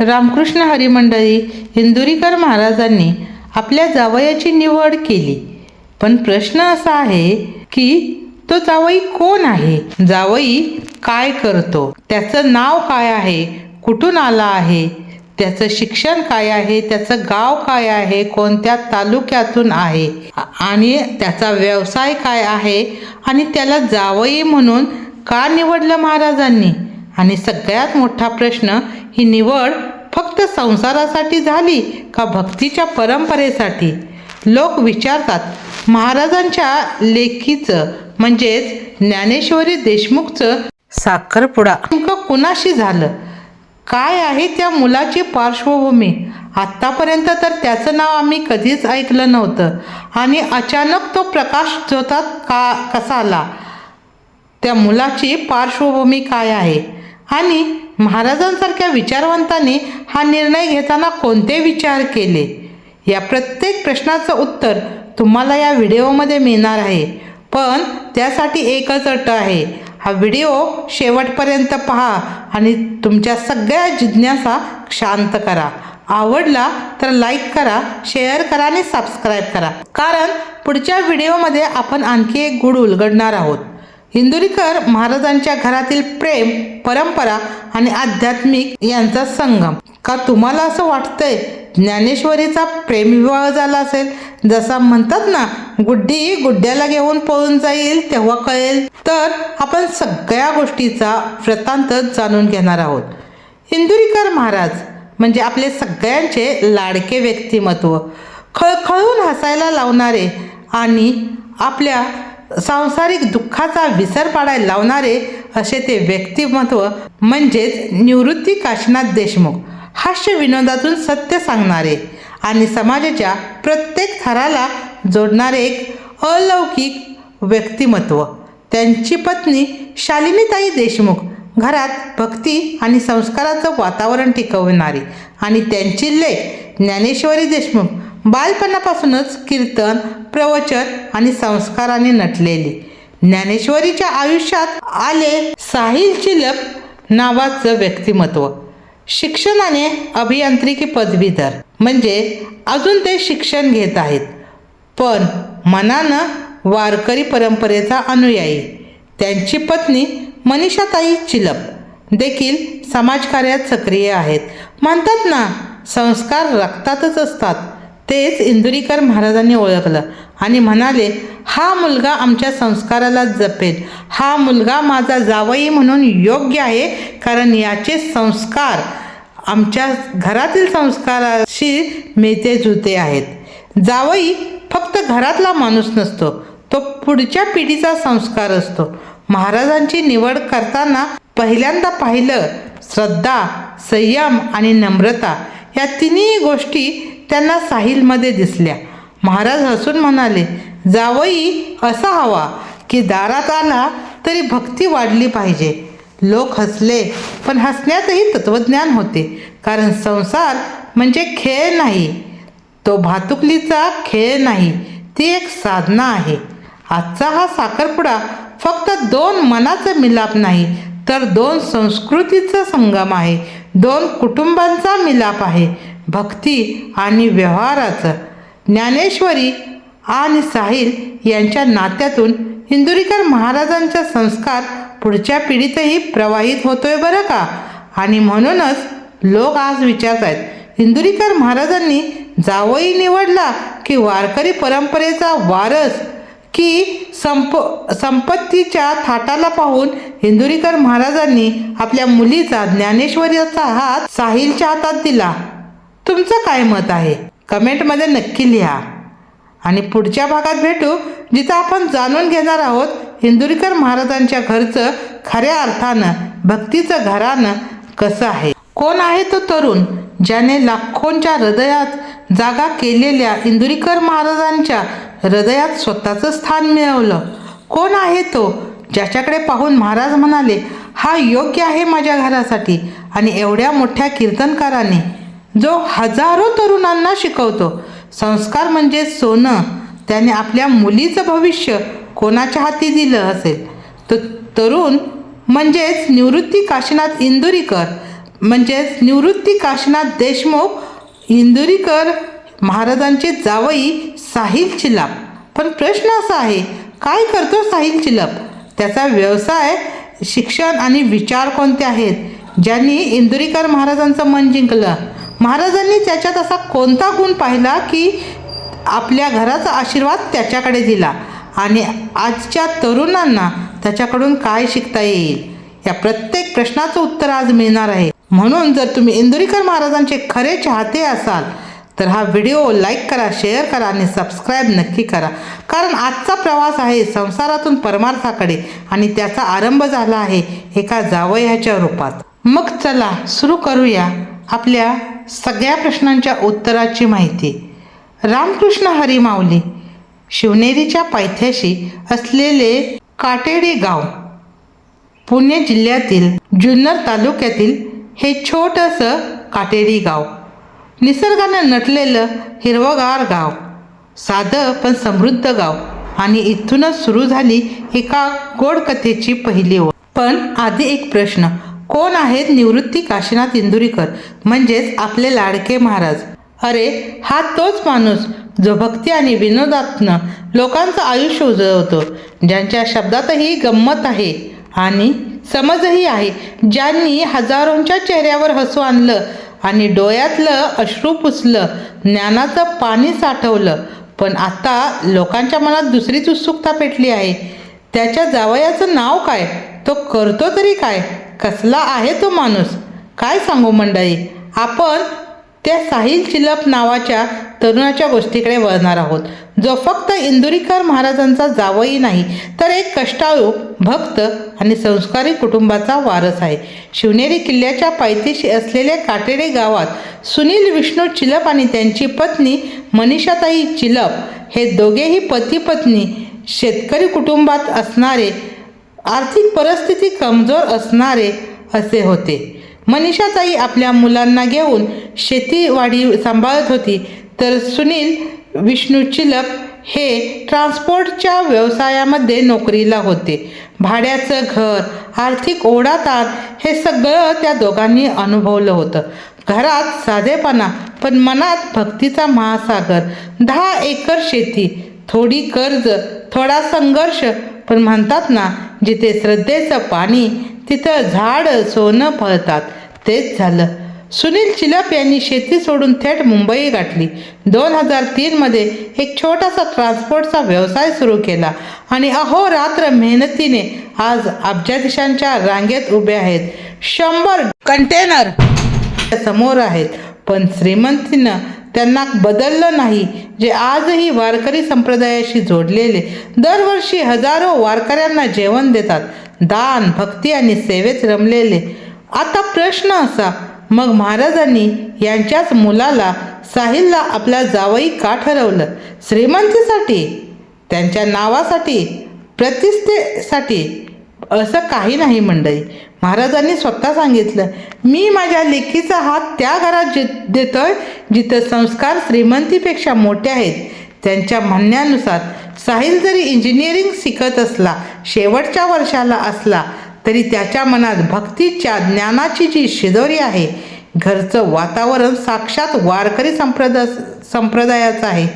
रामकृष्ण हरिमंडळी इंदुरीकर महाराजांनी आपल्या जावयाची निवड केली. पण प्रश्न असा आहे की तो जावई कोण आहे? जावई काय करतो? त्याचं नाव काय आहे? कुठून आला आहे? त्याचं शिक्षण काय आहे? त्याचं गाव काय आहे? कोणत्या तालुक्यातून आहे? आणि त्याचा व्यवसाय काय आहे? आणि त्याला जावई म्हणून का निवडलं महाराजांनी? आणि सगळ्यात मोठा प्रश्न ही निवड फक्त संसारासाठी झाली का भक्तीच्या परंपरेसाठी? लोक विचारतात महाराजांच्या लेखीचं म्हणजेच ज्ञानेश्वरी देशमुखचं साखरपुडा नेमकं कुणाशी झालं? काय आहे त्या मुलाची पार्श्वभूमी? आत्तापर्यंत तर त्याचं नाव आम्ही कधीच ऐकलं नव्हतं. आणि अचानक तो प्रकाश जोतात का कसा आला? त्या मुलाची पार्श्वभूमी काय आहे? आणि महाराजांसारख्या विचारवंतांनी हा निर्णय घेताना कोणते विचार केले? या प्रत्येक प्रश्नाचं उत्तर तुम्हाला या व्हिडिओमध्ये मिळणार आहे. पण त्यासाठी एकच अट आहे. हा व्हिडिओ शेवटपर्यंत पहा आणि तुमच्या सगळ्या जिज्ञासा शांत करा. आवडला तर लाईक करा शेअर करा आणि सबस्क्राईब करा. कारण पुढच्या व्हिडिओमध्ये आपण आणखी एक गुड उलगडणार आहोत. इंदुरीकर महाराजांच्या घरातील प्रेम परंपरा आणि आध्यात्मिक यांचा संगम. का तुम्हाला असं वाटतंय ज्ञानेश्वरीचा प्रेमविवाह झाला असेल? जसा म्हणतात ना गुड्डी गुड्ड्याला घेऊन पळून जाईल तेव्हा कळेल. तर आपण सगळ्या गोष्टीचा वृत्तांत जाणून घेणार आहोत. इंदुरीकर महाराज म्हणजे आपले सगळ्यांचे लाडके व्यक्तिमत्व. खळखळून हसायला लावणारे आणि आपल्या सांसारिक दुःखाचा विसर पाडायला लावणारे असे ते व्यक्तिमत्व म्हणजेच निवृत्ती काशीनाथ देशमुख. हास्य विनोदातून सत्य सांगणारे आणि समाजाच्या प्रत्येक थराला जोडणारे एक अलौकिक व्यक्तिमत्व. त्यांची पत्नी शालिनीताई देशमुख घरात भक्ती आणि संस्काराचं वातावरण टिकवणारी आणि त्यांची लेख ज्ञानेश्वरी देशमुख बालपणापासूनच कीर्तन प्रवचन आणि संस्काराने नटलेली. ज्ञानेश्वरीच्या आयुष्यात आले साहिल चिलप नावाचं व्यक्तिमत्व. शिक्षणाने अभियांत्रिकी पदवीधर. म्हणजे अजून ते शिक्षण घेत आहेत. पण मनानं वारकरी परंपरेचा अनुयायी. त्यांची पत्नी मनीषाताई चिलप देखील समाजकार्यात सक्रिय आहेत. म्हणतात ना संस्कार रक्तातच असतात. तेच इंदुरीकर महाराजांनी ओळखलं आणि म्हणाले हा मुलगा आमच्या संस्काराला जपेल. हा मुलगा माझा जावई म्हणून योग्य आहे कारण याचे संस्कार आमच्या घरातील संस्काराशी मिळते जुते आहेत. जावई फक्त घरातला माणूस नसतो तो पुढच्या पिढीचा संस्कार असतो. महाराजांची निवड करताना पहिल्यांदा पाहिलं श्रद्धा संयम आणि नम्रता या तिन्ही गोष्टी त्यांना साहिलमध्ये दिसल्या. महाराज हसून म्हणाले जावई असा हवा की दारात आला तरी भक्ती वाढली पाहिजे. लोक हसले पण हसण्यातही तत्वज्ञान होते. कारण संसार म्हणजे खेळ नाही. तो भातुकलीचा खेळ नाही ती एक साधना आहे. आजचा हा साखरपुडा फक्त दोन मनाचा मिलाप नाही तर दोन संस्कृतीचा संगम आहे. दोन कुटुंबांचा मिलाप आहे. भक्ती आणि व्यवहाराचं. ज्ञानेश्वरी आणि साहिल यांच्या नात्यातून इंदुरीकर महाराजांचा संस्कार पुढच्या पिढीतही प्रवाहित होतोय बरं का? आणि म्हणूनच लोक आज विचारत आहेत इंदुरीकर महाराजांनी जावई निवडला की वारकरी परंपरेचा वारस? की संप संपत्तीच्या थाटाला पाहून इंदुरीकर महाराजांनी आपल्या मुलीचा ज्ञानेश्वरीचा हात साहिलच्या हातात दिला? तुमचं काय मत आहे? कमेंटमध्ये नक्की लिहा. आणि पुढच्या भागात भेटू जिथं आपण जाणून घेणार आहोत इंदुरीकर महाराजांच्या घरचं खऱ्या अर्थानं भक्तीचं घरानं कसं आहे. कोण आहे तो तरुण ज्याने लाखोंच्या हृदयात जागा केलेल्या इंदुरीकर महाराजांच्या हृदयात स्वतःचं स्थान मिळवलं? कोण आहे तो ज्याच्याकडे पाहून महाराज म्हणाले हा योग्य आहे माझ्या घरासाठी आणि एवढ्या मोठ्या कीर्तनकाराने जो हजारो तरुणांना शिकवतो. संस्कार म्हणजे सोनं. त्याने आपल्या मुलीचं भविष्य कोणाच्या हाती दिलं असेल? तर तरुण म्हणजेच निवृत्ती काशीनाथ इंदुरीकर म्हणजेच निवृत्ती काशीनाथ देशमुख इंदुरीकर महाराजांचे जावई साहिल चिलाप. पण प्रश्न असा आहे काय करतो साहिल चिलप? त्याचा व्यवसाय शिक्षण आणि विचार कोणते आहेत? ज्यांनी इंदुरीकर महाराजांचं मन जिंकलं. महाराजांनी त्याच्यात असा कोणता गुण पाहिला की आपल्या घराचा आशीर्वाद त्याच्याकडे दिला? आणि आजच्या तरुणांना त्याच्याकडून काय शिकता येईल? या प्रत्येक प्रश्नाचं उत्तर आज मिळणार आहे. म्हणून जर तुम्ही इंदुरीकर महाराजांचे खरे चाहते असाल तर हा व्हिडिओ लाईक करा शेअर करा आणि सबस्क्राईब नक्की करा. कारण आजचा प्रवास आहे संसारातून परमार्थाकडे आणि त्याचा आरंभ झाला आहे एका जावयाच्या रूपात. मग चला सुरू करूया आपल्या सगळ्या प्रश्नांच्या उत्तराची माहिती. रामकृष्ण हरिमाऊली शिवनेरीच्या पायथ्याशी असलेले काटेडी गाव पुणे जिल्ह्यातील जुन्नर तालुक्यातील हे छोटंसं काटेडी गाव. निसर्गानं नटलेलं हिरवगार गाव साधं पण समृद्ध गाव आणि इथूनच सुरू झाली एका गोड कथेची पहिली ओळ. पण आधी एक प्रश्न. कोण आहेत निवृत्ती काशीनाथ इंदुरीकर? म्हणजेच आपले लाडके महाराज. अरे हा तोच माणूस जो भक्ती आणि विनोदातनं लोकांचं आयुष्य उजळवतो ज्यांच्या शब्दातही गंमत आहे आणि समजही आहे. ज्यांनी हजारोंच्या चेहऱ्यावर हसू आणलं आणि डोळ्यातलं अश्रू पुसलं ज्ञानाचं पाणी साठवलं पण आता लोकांच्या मनात दुसरीच उत्सुकता पेटली आहे. त्याच्या जावयाचं नाव काय? तो करतो तरी काय? कसला आहे तो माणूस? काय सांगू मंडळी? आपण त्या साहिल चिलप नावाच्या तरुणाच्या गोष्टीकडे वळणार आहोत. जो फक्त इंदुरीकर महाराजांचा जावई नाही तर एक कष्टाळू भक्त आणि संस्कारी कुटुंबाचा वारस आहे. शिवनेरी किल्ल्याच्या पायथ्याशी असलेल्या काटेडे गावात सुनील विष्णू चिलप आणि त्यांची पत्नी मनीषाताई चिलप हे दोघेही पती पत्नी शेतकरी कुटुंबात असणारे आर्थिक परिस्थिती कमजोर असणारे असे होते. मनीषाताई आपल्या मुलांना घेऊन शेतीवाडी सांभाळत होती तर सुनील विष्णू चिलप हे ट्रान्सपोर्टच्या व्यवसायामध्ये नोकरीला होते. भाड्याचं घर आर्थिक ओढाताण हे सगळं त्या दोघांनी अनुभवलं होतं. घरात साधेपणा पण मनात भक्तीचा महासागर दहा एकर शेती थोडी कर्ज थोडा संघर्ष पण म्हणतात ना जिथे श्रद्धेचं पाणी तिथं झाड सोनं फळतात. तेच झालं. सुनील चिलप यांनी शेती सोडून थेट मुंबई गाठली. दोन हजार तीनमध्ये एक छोटासा ट्रान्सपोर्टचा व्यवसाय सुरू केला आणि अहोरात्र मेहनतीने आज अब्जाधीशांच्या रांगेत उभे आहेत. शंभर कंटेनर समोर आहेत. पण श्रीमंतीनं त्यांना बदललं नाही जे आजही वारकरी संप्रदायाशी जोडलेले दरवर्षी हजारो वारकऱ्यांना जेवण देतात दान भक्ती आणि सेवेत रमलेले. आता प्रश्न असा मग महाराजांनी यांच्याच मुलाला साहिलला आपला जावई का ठरवलं? श्रीमंतीसाठी? त्यांच्या नावासाठी? प्रतिष्ठेसाठी? असं काही नाही मंडळी. महाराजांनी स्वतः सांगितलं मी माझ्या लेखीचा हात त्या घरात जि देतोय जिथं संस्कार श्रीमंतीपेक्षा मोठे आहेत. त्यांच्या म्हणण्यानुसार साहिल जरी इंजिनिअरिंग शिकत असला शेवटच्या वर्षाला असला तरी त्याच्या मनात भक्तीच्या ज्ञानाची जी शिदोरी आहे घरचं वातावरण साक्षात वारकरी संप्रदा संप्रदायाचं आहे.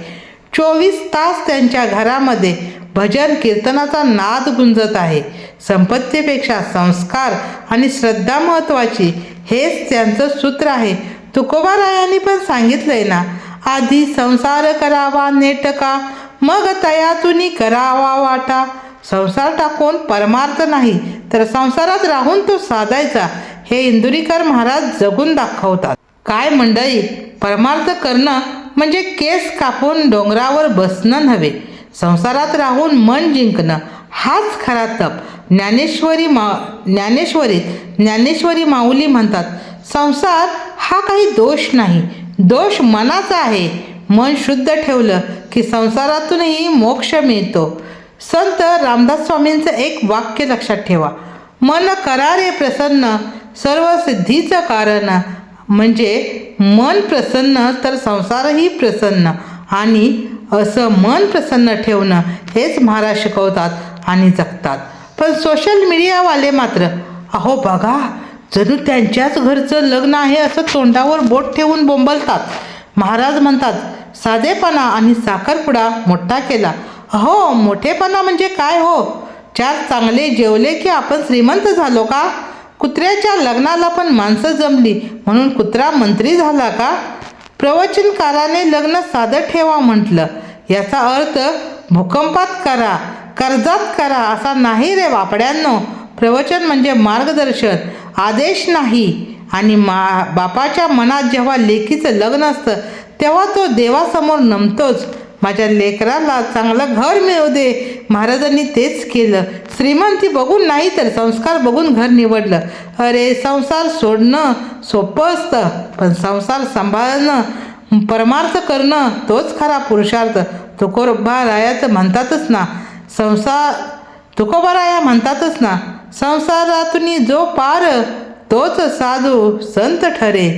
चोवीस तास त्यांच्या घरामध्ये भजन कीर्तनाचा नाद गुंजत आहे. संपत्तीपेक्षा संस्कार आणि श्रद्धा महत्त्वाची हेच त्यांचं सूत्र आहे. तुकोबारायांनी पण सांगितलंय ना आधी संसार करावा नेटका मग तयातुनी करावा वाटा. संसार टाकून परमार्थ नाही तर संसारात राहून तो साधायचा हे इंदुरीकर महाराज जगून दाखवतात. काय मंडळी परमार्थ करणं म्हणजे केस कापून डोंगरावर बसणं नव्हे. संसारात राहून मन जिंकणं हाच खरा तप. ज्ञानेश्वरी मा ज्ञानेश्वरीत ज्ञानेश्वरी माऊली म्हणतात संसार हा काही दोष नाही. दोष मनाचा आहे. मन शुद्ध ठेवलं की संसारातूनही मोक्ष मिळतो. संत रामदास स्वामींचं एक वाक्य लक्षात ठेवा. मन करारे प्रसन्न सर्व सिद्धीचं कारण. म्हणजे मन प्रसन्न तर संसारही प्रसन्न. आणि असं मन प्रसन्न ठेवणं हेच महाराज शिकवतात. आणि जगतात. पण सोशल मीडियावाले मात्र अहो बघा जणू त्यांच्याच घरचं लग्न आहे असं तोंडावर बोट ठेवून बोंबलतात. महाराज म्हणतात साधेपणा आणि साखरपुडा मोठा केला. अहो मोठेपणा म्हणजे काय हो? चार चांगले जेवले की आपण श्रीमंत झालो का? कुत्र्याच्या लग्नाला पण माणसं जमली म्हणून कुत्रा मंत्री झाला का? प्रवचनकाराने लग्न साधं ठेवा म्हटलं. याचा अर्थ भूकंपात करा. कर्जात करा असा नाही रे बापड्यांनो. प्रवचन म्हणजे मार्गदर्शन आदेश नाही. आणि मा बापाच्या मनात जेव्हा लेकीचं लग्न असतं तेव्हा तो देवासमोर नमतोच. माझ्या लेकराला चांगलं घर मिळू दे. महाराजांनी तेच केलं. श्रीमंती बघून नाही तर संस्कार बघून घर निवडलं. अरे संसार सोडणं सोपं असतं पण संसार सांभाळणं परमार्थ करणं तोच खरा पुरुषार्थ. तुकोबा रायाचं म्हणतातच ना संसार तुकोबाराया म्हणतातच ना संसारातून जो पार तोच साधू संत ठरे.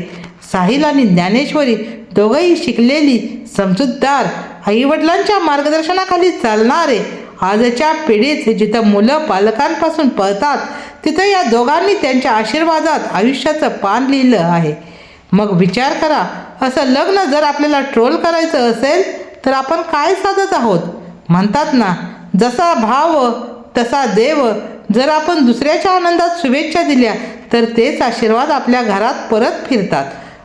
साहिल आणि ज्ञानेश्वरी दोघंही शिकलेली समजूतदार आईवडिलांच्या मार्गदर्शनाखाली चालणारे. आजच्या पिढीत जिथं मुलं पालकांपासून पळतात तिथं या दोघांनी त्यांच्या आशीर्वादात आयुष्याचं पान लिहिलं आहे. मग विचार करा असं लग्न जर आपल्याला ट्रोल करायचं असेल तर आपण काय साधत आहोत? म्हणतात ना जसा भाव तसा देव. जर आपण दुसऱ्याच्या आनंदात शुभेच्छा दिल्या तर तेच आशीर्वाद आपल्या घरात परत फिरतात.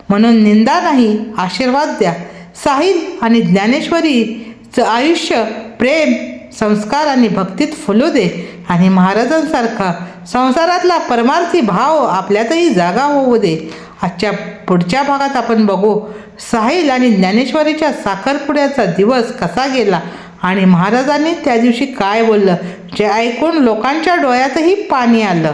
म्हणून निंदा नाही आशीर्वाद द्या. साहिल आणि ज्ञानेश्वरीचं आयुष्य प्रेम संस्कार आणि भक्तीत फुलू दे. आणि महाराजांसारखा संसारातला परमार्थी भाव आपल्यातही जागा होऊ दे. आजच्या पुढच्या भागात आपण बघू साहिल आणि ज्ञानेश्वरीच्या साखरपुड्याचा दिवस कसा गेला? आणि महाराजांनी त्या दिवशी काय बोललं? जे ऐकून लोकांच्या डोळ्यातही पाणी आलं.